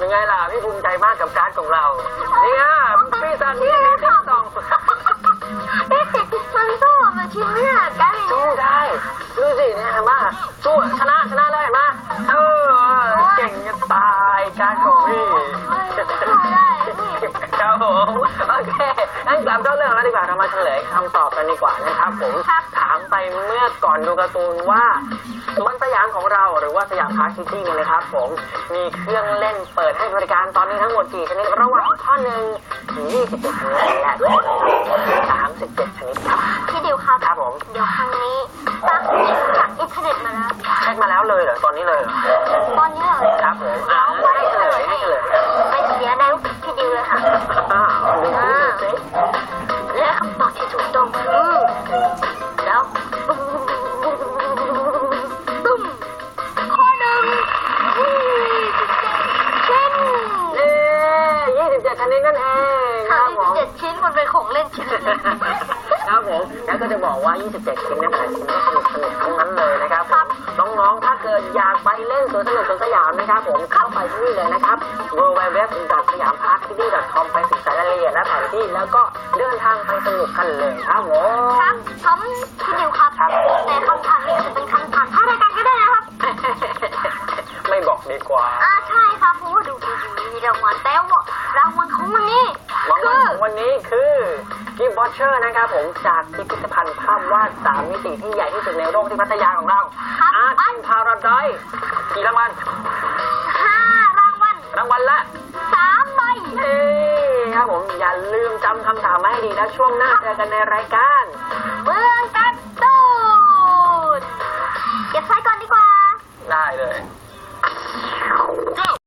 ยังไงล่ะพี่ภูมิใจมากกับการ์ดของเรา เนี่ยปีศาจนี้มีติ๊กตองเอ๊ะมันสู้กับมาชินเนี่ยกัน สู้ได้ดูสิเนี่ยเห็นไหมาสู้ชนะชนะเลยเห็นไหมาเออเก่งจะตายการดของพี่สู้ได้ ครับผมโอเคงั้นกลับเข้าเรื่องแล้วดีกว่าเรามาเฉลยคำตอบกันดีกว่านะครับผมถามไปเมื่อก่อนดูการ์ตูนว่าสวนสยามของเราหรือว่าสยามพาร์คซิตี้เนี่ยนะครับผมมีเครื่องเล่นเปิดให้บริการตอนนี้ทั้งหมดกี่ชนิดระหว่างข้อหนึ่งถึง27ชนิดและข้อสามสิบเจ็ดชนิดครับพี่ดิวครับ ครับผมเดี๋ยวครั้งนี้ตักจากอินเทอร์เน็ตมาแล้วเช็คมาแล้วเลยเหรอตอนนี้เลยเหรอตอนนี้เลยครับผมอ่า ยี่สิบเจ็ดชนิดนั่นเองคค่ะรับผมเจ็ดชิ้นมันเป็นของเล่นชิ้นเล็กครับผมแล้วก็จะบอกว่า 27 ชิ้นเนยแต่ละชิ้นก็สนุกสนุกทั้งนั้นเลยนะครับผมน้องๆ ถ้าเกิดอยากไปเล่นสวนสนุกสวนสยามนะครับ ผมเข้าไปที่นี่เลยนะครับ w w w สยามพาร์คซิตี้ .com ไปศึกษารายละเอียดและแผนที่แล้วก็เดินทางไปสนุกกันเลยครับผม ครับผมพี่ดิวครับ ครับ แต่คำถามนี้จะเป็นคำถามท้ายรายการก็ได้นะครับ ไม่บอกดีกว่า อ่าใช่ครับเพราะว่าดูดีๆมีรางวัลแต่ว่ารางวัล ของวันนี้รางวัคืลอ ของวันนี้คือกิฟต์วอชเชอร์นะครับผมจากพิพิธภัณฑ์ภาพวาดสามมิติที่ใหญ่ที่สุดในโลกที่พัทยาของเราครับ อาร์ตพาราไดกี่รางวัลห้ารางวัลรางวัลละสามใบเอ้ครับผมอย่าลืมจำคำถามมาให้ดีนะช่วงหน้าเจอกันในรายการ